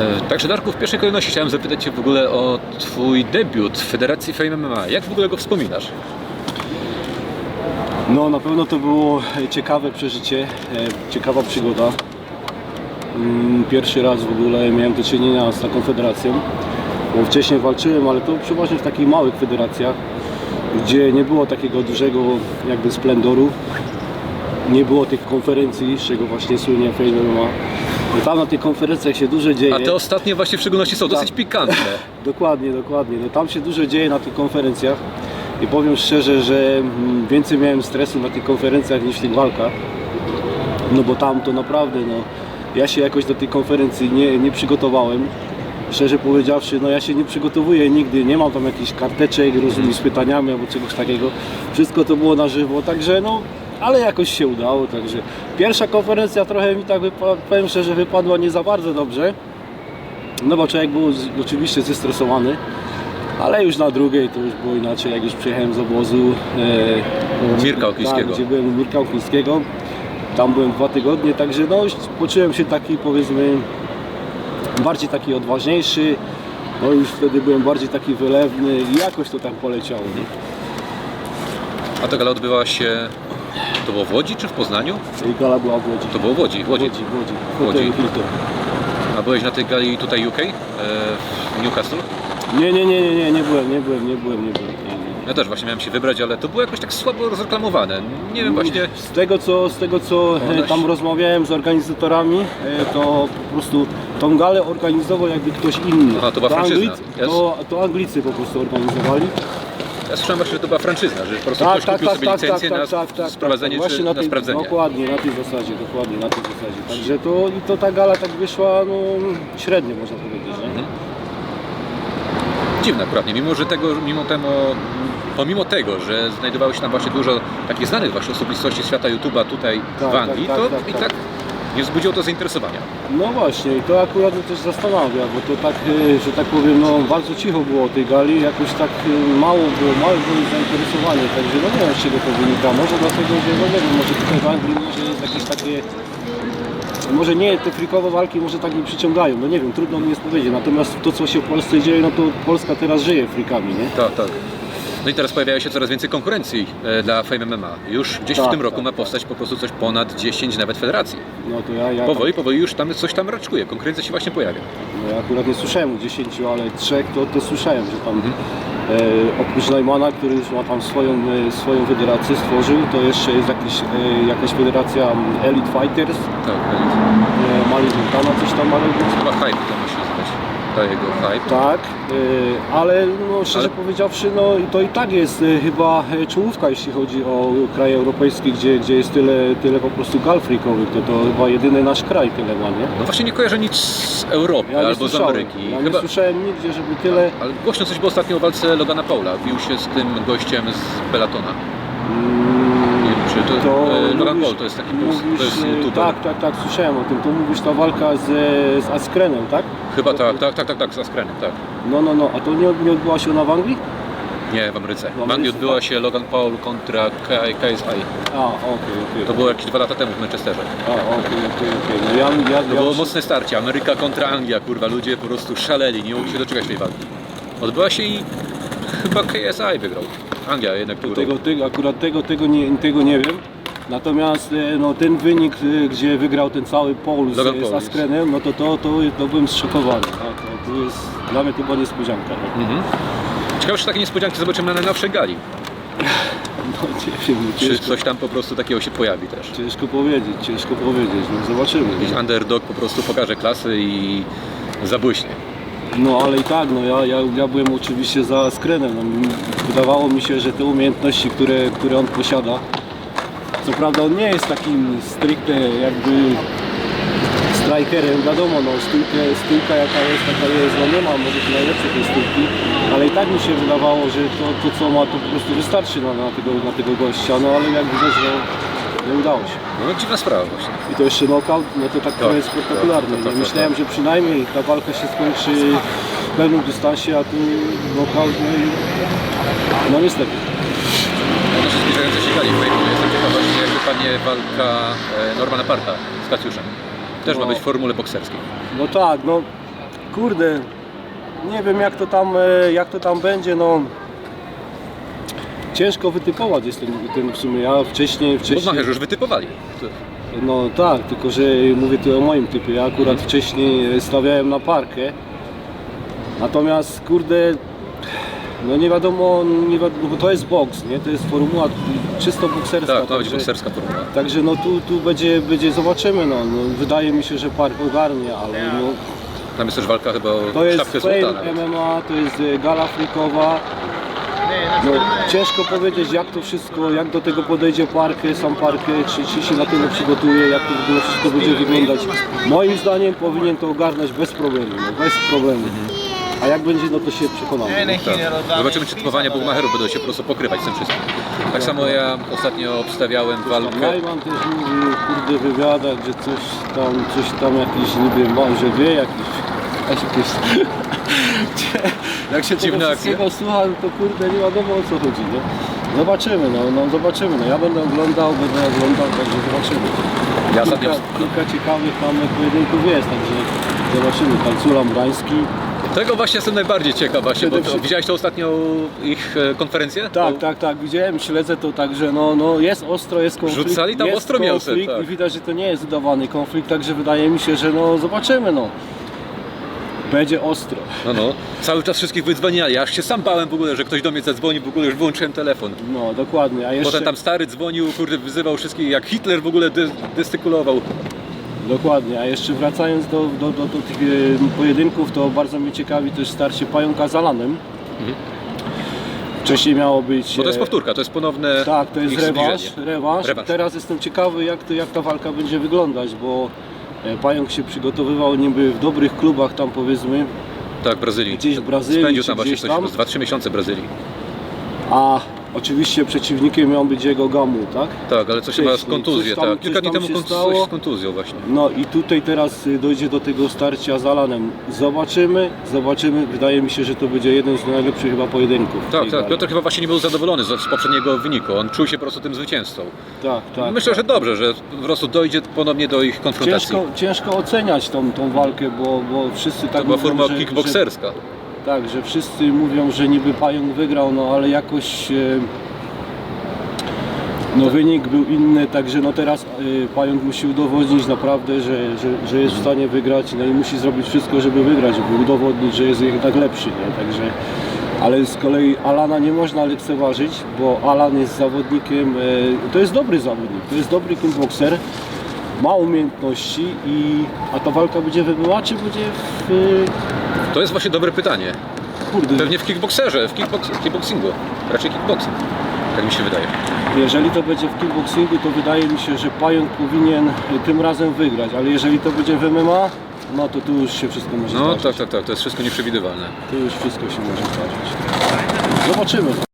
E, Także Darku, w pierwszej kolejności chciałem zapytać Cię w ogóle o Twój debiut w Federacji Fame MMA. Jak w ogóle go wspominasz? No na pewno to było e, ciekawe przeżycie, e, ciekawa przygoda. Mm, Pierwszy raz w ogóle miałem do czynienia z taką federacją. Bo wcześniej walczyłem, ale to przeważnie w takich małych federacjach, gdzie nie było takiego dużego jakby splendoru. Nie było tych konferencji, z czego właśnie słynie Fame MMA. Tam na tych konferencjach się dużo dzieje. A te ostatnie właśnie w szczególności są dosyć pikantne. Dokładnie, dokładnie. No tam się dużo dzieje na tych konferencjach i powiem szczerze, że mm, więcej miałem stresu na tych konferencjach niż w tych walkach. No bo tam to naprawdę, no, ja się jakoś do tej konferencji nie, nie przygotowałem. Szczerze powiedziawszy, no ja się nie przygotowuję nigdy, nie mam tam jakichś karteczek, rozumiem, z pytaniami albo czegoś takiego. Wszystko to było na żywo, także no, ale jakoś się udało, także pierwsza konferencja trochę mi tak, powiem szczerze, wypadła nie za bardzo dobrze. No bo człowiek był oczywiście zestresowany, ale już na drugiej to już było inaczej, jak już przyjechałem z obozu. E, Mirka Oklińskiego. Tak, gdzie byłem u Mirka Oklińskiego. Tam byłem dwa tygodnie, także no już poczułem się taki powiedzmy bardziej taki odważniejszy. No już wtedy byłem bardziej taki wylewny i jakoś to tam poleciało. Nie? A ta gala odbywała się... To było w Łodzi czy w Poznaniu? Gala była w Łodzi. To było w Łodzi. W Łodzi. Łodzi, w Łodzi. W Łodzi. Hotel Hilton. A byłeś na tej gali tutaj UK? E, w Newcastle? Nie, nie, nie, nie, nie, nie byłem, nie byłem, nie byłem, nie byłem. Nie, nie. Ja też właśnie miałem się wybrać, ale to było jakoś tak słabo rozreklamowane. Nie wiem właśnie... Z tego co, z tego, co e, tam rozmawiałem z organizatorami, e, to po prostu tą galę organizował jakby ktoś inny. Aha, to była. Anglicy, to, to Anglicy po prostu organizowali. Ja słyszałem właśnie, że to była franczyzna, że po prostu ktoś kupił sobie licencję na sprowadzenie Właśnie czy na na tej, sprawdzenie. Dokładnie, na tej zasadzie, dokładnie na tej zasadzie. Także to, i to ta gala tak wyszła no, średnio można powiedzieć. Nie? Mhm. Dziwne akurat, nie? mimo że tego, mimo temu, pomimo tego, że znajdowało się tam właśnie dużo takich znanych właśnie osobistości świata YouTube'a tutaj Tak, w Anglii, tak, to tak, tak, i tak. tak nie wzbudziło to zainteresowania. No właśnie, i to akurat mnie też zastanawia, bo to tak, e, że tak powiem, no bardzo cicho było o tej gali, jakoś tak e, mało było, małe było zainteresowanie, także no nie wiem z czego to wynika, może dlatego, że no nie wiem, może tutaj w Anglii może jest jakieś takie, może nie, te frikowe walki może tak nie przyciągają, no nie wiem, trudno mi jest powiedzieć, natomiast to co się w Polsce dzieje, no to Polska teraz żyje frikami, nie? Tak, tak. No i teraz pojawia się coraz więcej konkurencji e, dla Fame MMA. Już gdzieś w Tak, tym roku tak, ma tak. powstać po prostu coś ponad 10 nawet federacji. No to ja, ja, Powoli, powoli już tam coś tam raczkuje, konkurencja się właśnie pojawia. no ja akurat nie słyszałem o 10, ale trzech to, to słyszałem, że tam Mhm. E, oprócz Najmana, który już ma tam swoją, e, swoją federację stworzył, to jeszcze jest jakiś, e, jakaś federacja m, Elite Fighters, Tak, e, Mali Montana coś tam ma robić. chyba hype to musi To jego hype. Tak, e, ale no, szczerze Ale- powiedziawszy, no to i tak jest e, chyba e, czołówka, jeśli chodzi o kraje europejskie, gdzie, gdzie jest tyle, tyle po prostu gal freakowych, to to chyba jedyny nasz kraj tyle ma, nie? No właśnie nie kojarzę nic z Europy Ja albo z Ameryki. ja Chyba, nie słyszałem nigdzie, żeby tyle... ale głośno coś było ostatnio o walce Logana Paula. Bił się z tym gościem z Belatona. Czy to, To e, Logan mówisz- Paul to jest taki mówisz, to jest e, youtuber. Tak, tak, tak, słyszałem o tym. To mówisz ta walka z, z Askrenem, tak? Chyba tak, tak, tak, tak, tak, z Askrenem, tak. No, no, no. A to nie, nie odbyła się ona w Anglii? Nie, w Ameryce. W Anglii odbyła tak? się Logan Paul kontra K- KSI. A, okej, okej. To było jakieś dwa lata temu w Manchesterze. A, okej, okej, okej. No ja, ja, To było mocne starcie. Ameryka kontra Anglia, kurwa. Ludzie po prostu szaleli, nie mogli się doczekać tej walki. Odbyła się i chyba KSI wygrał. Anglia jednak tu. tego, tego, akurat tego, tego, nie, tego nie wiem. Natomiast e, no, ten wynik, e, gdzie wygrał ten cały Paul z, Logan z Paul jest. Askrenem, no to, to, to, to byłem zszokowany. Tak? To, to jest, dla mnie to była niespodzianka. Mhm. Ciekawe, czy takie niespodzianki zobaczymy na najnowszej gali. No, nie wiem, Czy ciężko, coś tam po prostu takiego się pojawi też. ciężko powiedzieć, ciężko powiedzieć. No, zobaczymy. Jakiś nie? underdog po prostu pokaże klasy i zabłyśnie. No ale i tak, no ja, ja, ja byłem oczywiście za Skrenem. No, wydawało mi się, że te umiejętności, które, które on posiada, co prawda on nie jest takim stricte jakby strikerem, wiadomo, no stójkę, stójka jaka jest, taka jest, no nie ma może najlepszej tej stójki, ale i tak mi się wydawało, że to, to co ma to po prostu wystarczy na, na, tego, na tego gościa, no ale jak widać, no nie udało się. No dziwna sprawa właśnie. I to jeszcze knockout, no to tak trochę tak, tak, nie? Myślałem, że przynajmniej ta walka się skończy w pewnym dystansie, a tu knockout, no i no niestety. Odnośnie zbliżającej się gali fejmu, jestem ciekaw właśnie jak wypadnie walka e, Normana Parta z Kacjuszem. Też ma No. być w formule bokserskiej. No tak, no kurde, nie wiem jak to tam, e, jak to tam będzie, no ciężko wytypować jest ten, ten w sumie, ja wcześniej, wcześniej, Bugmacherzy już wytypowali. no tak, tylko że mówię tu o moim typie, ja akurat wcześniej stawiałem na parkę, natomiast kurde, no nie wiadomo, nie wiadomo, bo to jest boks, nie, to jest formuła czysto bokserska, Tak, to także- bokserska formuła. Także no tu, tu będzie, będzie zobaczymy, no, no wydaje mi się, że park ogarnie, ale no, Tam jest też walka chyba o to jest sztabkę złota. Fame nawet. MMA, to jest gala frikowa. No, ciężko powiedzieć jak to wszystko, jak do tego podejdzie parkę, sam parkę, czy, czy się na tyle przygotuje, jak to w ogóle wszystko będzie wyglądać. Moim zdaniem powinien to ogarnąć bez problemu, no, bez problemu. A jak będzie, no to się przekonamy. Tak. Zobaczymy, czy typowania Bugmacherów będą się po prostu pokrywać z tym wszystkim. Tak samo ja ostatnio obstawiałem walkę. Najman też mówił, kurde, wywiadach, że coś tam, coś tam jakiś niby ma, że wie jakiś, jakieś... Jak się akcje. wszystkiego słucha, to kurde nie wiadomo o co chodzi, nie? Zobaczymy, no, no zobaczymy, no ja będę oglądał, będę oglądał, także zobaczymy. Ja Kilka, kilka ciekawych tam pojedynków jest, także zobaczymy. Tancula Murański. Tego właśnie jestem najbardziej ciekaw właśnie, bo to, widziałeś to ostatnio ich e, konferencję? Tak, tak, tak, widziałem, śledzę to także no, no jest ostro, jest konflikt. Rzucali tam jest ostro mięsem, konflikt tak. i widać, że to nie jest udawany konflikt, także wydaje mi się, że no zobaczymy no. Będzie ostro. No, no. Cały czas wszystkich wydzwaniali. Ja aż się sam bałem w ogóle, że ktoś do mnie zadzwoni, w ogóle już wyłączyłem telefon. No dokładnie, a jeszcze Potem tam stary dzwonił, kurde, wyzywał wszystkich, jak Hitler w ogóle dy, dystykulował. dokładnie, a jeszcze wracając do, do, do, do tych e, pojedynków, to bardzo mnie ciekawi też starcie Pająka z Alanem. Wcześniej miało być. Mhm. Bo to jest e, powtórka, to jest ponowne Tak, to jest rewanż, rewanż. Rewanż. Teraz jestem ciekawy, jak, to, jak ta walka będzie wyglądać, bo Pająk się przygotowywał niby w dobrych klubach tam powiedzmy, Tak, w Brazylii. Gdzieś w Brazylii, Spędził tam właśnie gdzieś coś, tam? z 2-3 miesiące w Brazylii. a oczywiście przeciwnikiem miał być jego Gamu, tak? Tak, ale coś chyba z Wcześniej, kontuzją, coś tam- tak. Kilka coś dni tam temu się stało. coś z kontuzją właśnie. No i tutaj teraz y, dojdzie do tego starcia z Alanem. Zobaczymy, zobaczymy. Wydaje mi się, że to będzie jeden z najlepszych chyba pojedynków. w Tak, tej tak. gali. Piotr chyba właśnie nie był zadowolony z, z poprzedniego wyniku. On czuł się po prostu tym zwycięzcą. Tak, tak. Myślę, że dobrze, że po prostu dojdzie ponownie do ich konfrontacji. Ciężko, ciężko oceniać tą, tą walkę, bo, bo wszyscy tak To była mówią, forma że- kickbokserska. Że, tak, że wszyscy mówią, że niby Pająk wygrał, no ale jakoś e, no wynik był inny, także no teraz e, Pająk musi udowodnić naprawdę, że, że, że jest w stanie wygrać, no i musi zrobić wszystko, żeby wygrać, żeby udowodnić, że jest jednak lepszy, nie? Także ale z kolei Alana nie można lekceważyć, bo Alan jest zawodnikiem, e, to jest dobry zawodnik, to jest dobry kickbokser, ma umiejętności i a ta walka będzie w MMA, czy będzie w To jest właśnie dobre pytanie. kurde, Pewnie w kickbokserze, w kickbox, kickboxingu. Raczej kickboxing. Tak mi się wydaje. jeżeli to będzie w kickboxingu, to wydaje mi się, że Pająk powinien tym razem wygrać, ale jeżeli to będzie w MMA, no to tu już się wszystko może No zdarzyć. tak, tak, tak. To jest wszystko nieprzewidywalne. Tu już wszystko się może zdarzyć. Zobaczymy.